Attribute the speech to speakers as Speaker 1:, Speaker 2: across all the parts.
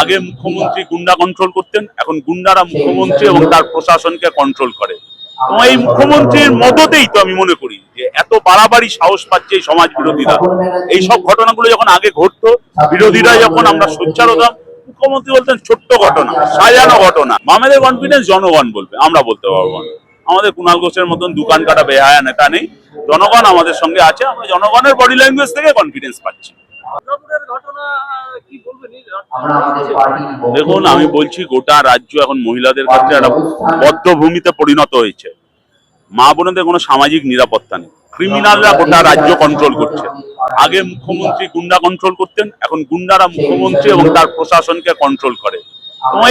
Speaker 1: আগে মুখ্যমন্ত্রী গুন্ডা কন্ট্রোল করতেন, এখন গুন্ডারা মুখ্যমন্ত্রী এবং তার প্রশাসনকে কন্ট্রোল করে। এই মুখ্যমন্ত্রীর মদতেই তো আমি মনে করি যে এত বাড়াবাড়ি সাহস পাচ্ছে এই সমাজ বিরোধীরা এই সব ঘটনাগুলো যখন আগে ঘটতো, বিরোধীরা যখন আমরা সোচ্চার হতাম, মুখ্যমন্ত্রী বলতেন ছোট্ট ঘটনা, সাজানো ঘটনা। মামেদের কনফিডেন্স জনগণ বলবে, আমরা বলতে পারব না। আমাদের কুণাল ঘোষের মতন দোকান কাটা বেহায়া নেতা নেই, জনগণ আমাদের সঙ্গে আছে, আমরা জনগণের বডি ল্যাঙ্গুয়েজ থেকে কনফিডেন্স পাচ্ছি।
Speaker 2: ঘটনা আহ, কি বলবেন এই
Speaker 3: আমরা আমাদের পার্টি
Speaker 1: দেখুন আমি বলছি গোটা রাজ্য এখন মহিলাদের কাছে একটা বদ্ধভূমিতে পরিণত হয়েছে। মা বোনদের কোনো সামাজিক নিরাপত্তা নেই। ক্রিমিনালরা গোটা রাজ্য কন্ট্রোল করছে। আগে মুখ্যমন্ত্রী গুন্ডা কন্ট্রোল করতেন এখন গুন্ডারা মুখ্যমন্ত্রী এবং তার প্রশাসনকে কন্ট্রোল করে।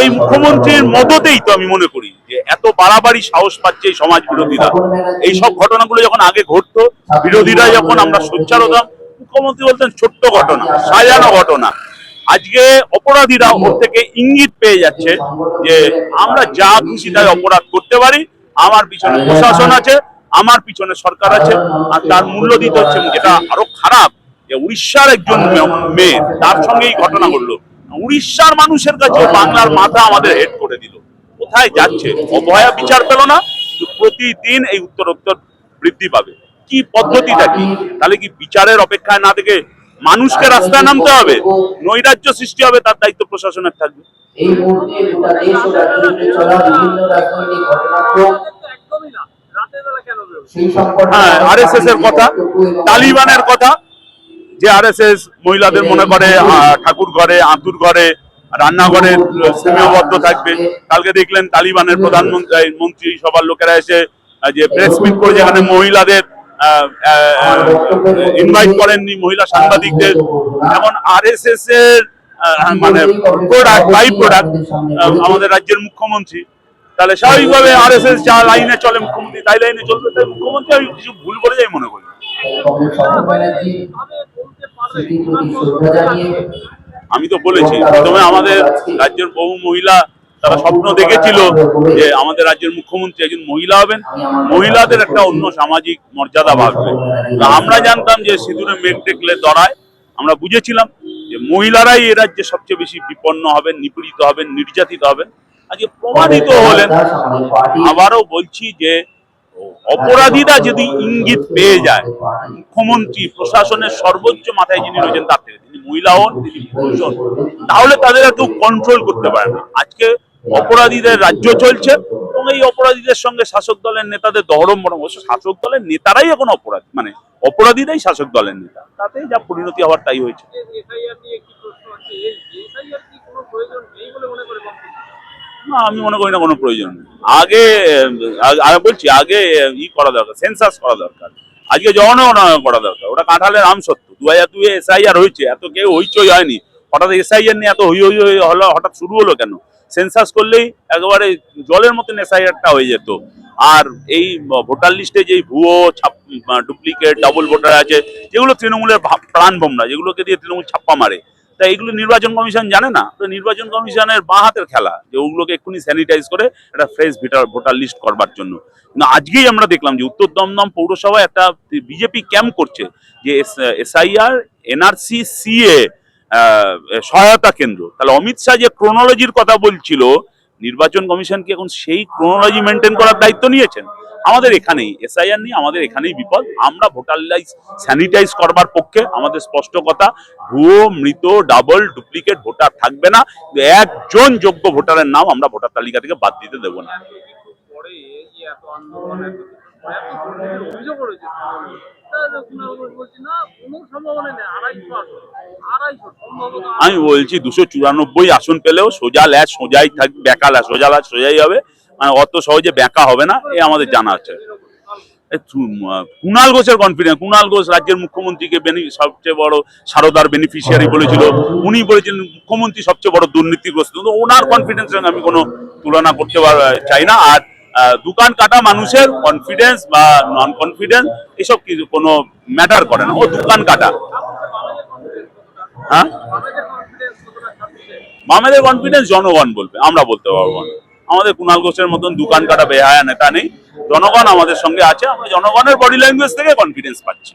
Speaker 1: এই মুখ্যমন্ত্রীর মদতেই তো আমি মনে করি যে এত বাড়াবাড়ি সাহস পাচ্ছে এই সমাজ বিরোধীরা। এই সব ঘটনাগুলো যখন আগে ঘটতো বিরোধীরা যখন আমরা সোচ্চার হতাম মুখ্যমন্ত্রী বলতেন ছোট্ট ঘটনা সাজানো ঘটনা। আজকে অপরাধীরা ওর থেকে ইঙ্গিত পেয়ে যাচ্ছে যে আমরা যা খুশি তাই অপরাধ করতে পারি। আমার পিছনে প্রশাসন আছে আমার পিছনে সরকার আছে আর তার মূল্য দিতে হচ্ছে যেটা আরও খারাপ যে উড়িষ্যার একজন মেয়ে তার সঙ্গে এই ঘটনা ঘটলো। উড়িষ্যার মানুষের কাছে বাংলার মাথা আমাদের হেড করে দিল। কোথায় যাচ্ছে? অভয়া বিচার পেল না প্রতিদিন এই উত্তরোত্তর বৃদ্ধি পাবে। কি পদ্ধতিটা কি? তাহলে কি বিচারের অপেক্ষায় না থেকে মানুষকে রাস্তায় নামতে হবে নৈরাজ্য সৃষ্টি হবে তার দায়িত্ব প্রশাসনের থাকবে।
Speaker 3: এই মুহূর্তে গোটা দেশ ও রাজ্য চলা বিভিন্ন রাজনৈতিক ঘটনাক্রম
Speaker 1: হ্যাঁ আরএসএস এর কথা তালিবানের কথা যে আরএসএস মহিলাদের মনে করে ঠাকুর ঘরে আতুর ঘরে রান্নাঘরে সীমাবদ্ধ থাকবে। কালকে দেখলেন তালিবানের প্রধানমন্ত্রী মন্ত্রী সবার লোকেরা এসে যে প্রেস মিট করে যেখানে মহিলাদের ইনভাইট করেননি মহিলা সাংবাদিকদের। এখন আরএসএস এর মানে প্রোডাক্ট বাই প্রোডাক্ট আমাদের রাজ্যের মুখ্যমন্ত্রী। তাহলে স্বাভাবিকভাবে আরএসএস যা লাইনে চলে মুখ্যমন্ত্রী তাই লাইনে চলবে তাই মুখ্যমন্ত্রী আমি কিছু ভুল করে যাই মনে করি। আমি তো বলেছি প্রথমে আমাদের রাজ্যের বহু মহিলা তারা স্বপ্ন দেখেছিল যে আমাদের রাজ্যের মুখ্যমন্ত্রী একজন মহিলা হবেন। মহিলাদের একটা অন্য সামাজিক মর্যাদা বাড়বে। আমরা জানতাম যে সিঁদুরে মেঘ দেখলে দড়ায়। আমরা বুঝেছিলাম যে মহিলারাই এ রাজ্যে সবচেয়ে বেশি বিপন্ন হবেন নিপীড়িত হবেন নির্যাতিত হবেন। আজকে প্রমাণিত হলেন। আবারও বলছি যে অপরাধীরা যদি ইঙ্গিত পেয়ে যায় মুখ্যমন্ত্রী প্রশাসনের সর্বোচ্চ মাথায় যিনি রয়েছেন তার থেকে তিনি মহিলা হন তিনি পুরুষ হন তাহলে তাদের কেউ কন্ট্রোল করতে পারে না। আজকে অপরাধীদের রাজ্য চলছে এবং এই অপরাধীদের সঙ্গে শাসক দলের নেতাদের দহরম বরং অবশ্য শাসক দলের নেতারাই এখন অপরাধী মানে অপরাধীরাই শাসক দলের নেতা। তাতে যা পরিণতি হওয়ার তাই হয়েছে? না, আমি মনে করি না কোনো প্রয়োজন আগে আগে বলছি, আগে ই করা দরকার, সেন্সাস করা দরকার। আজকে জনগণনা করা দরকার। ওটা কাঁঠালের আম সত্য। দু হাজার দুয়ে এসআইআর হয়েছে, এত কেউ হইচই হয়নি। হঠাৎ এসআইআর নিয়ে এত হই হই হলো, হঠাৎ শুরু হলো কেন? সেন্সাস করলেই একেবারে জলের মতন এসআইআরটা হয়ে যেত। আর এই ভোটার লিস্টে যেই ভুয়ো ডুপ্লিকেট ডাবল ভোটার আছে, যেগুলো তৃণমূলের ভা- প্রাণ বোমরা যেগুলোকে দিয়ে তৃণমূল ছাপ্পা মারে। তা এগুলো নির্বাচন কমিশন জানে না? তো নির্বাচন কমিশনের বাঁ হাতের খেলা, যে ওগুলোকে এক্ষুনি স্যানিটাইজ করে একটা ফ্রেশ ভোটার ভোটার লিস্ট করবার জন্য। কিন্তু আজকেই আমরা দেখলাম যে উত্তর দমদম পৌরসভায় একটা বিজেপি ক্যাম্প করছে, যে এস এসআইআর, এনআরসি, সিএ সহায়তা কেন্দ্র। তাহলে অমিত শাহ যে ক্রোনোলজির কথা বলছিল, নির্বাচন কমিশন কি এখন সেই ক্রোনোলজি মেনটেন করার দায়িত্ব নিয়েছেন? আমাদের এখানেই এসআইআর নিয়ে আমাদের এখানেই বিপদ আমরা ভোটার লাইস স্যানিটাইজ করবার পক্ষে আমাদের স্পষ্ট কথা, ভুয়ো, মৃত ডাবল ডুপ্লিকেট ভোটার থাকবে না। একজন যোগ্য ভোটারের নাম আমরা ভোটার তালিকা থেকে বাদ দিতে দেবো না। আমি বলছি, দুশো চুরানব্বই আসন পেলেও সোজা ল্যাচ, সোজাই থাকবে বেঁকা ল্যাচ, সোজা ল্যাচ, সোজাই হবে। মানে অত সহজে বেঁকা হবে না, এ আমাদের জানা আছে। কুণাল ঘোষের কনফিডেন্স কুণাল ঘোষ রাজ্যের মুখ্যমন্ত্রীকে সবচেয়ে বড় সারদার বেনিফিশিয়ারি বলেছিল। উনি বলেছিলেন মুখ্যমন্ত্রী সবচেয়ে বড় দুর্নীতিগ্রস্ত। ওনার কনফিডেন্স সঙ্গে আমি কোনো তুলনা করতে চাই না। আর দোকান কাটা মানুষের কনফিডেন্স বা নন কনফিডেন্স এসব কিছু কোনো ম্যাটার করে না। ও দোকান কাটা। হ্যাঁ? মামেদের কনফিডেন্স জনগণ বলবে, আমরা বলতে পারব না। আমাদের কুণাল ঘোষের মতন দোকান কাটা বেহায়া নেতা নেই। জনগণ আমাদের সঙ্গে আছে, আমরা জনগণের বডি ল্যাঙ্গুয়েজ থেকে কনফিডেন্স পাচ্ছি।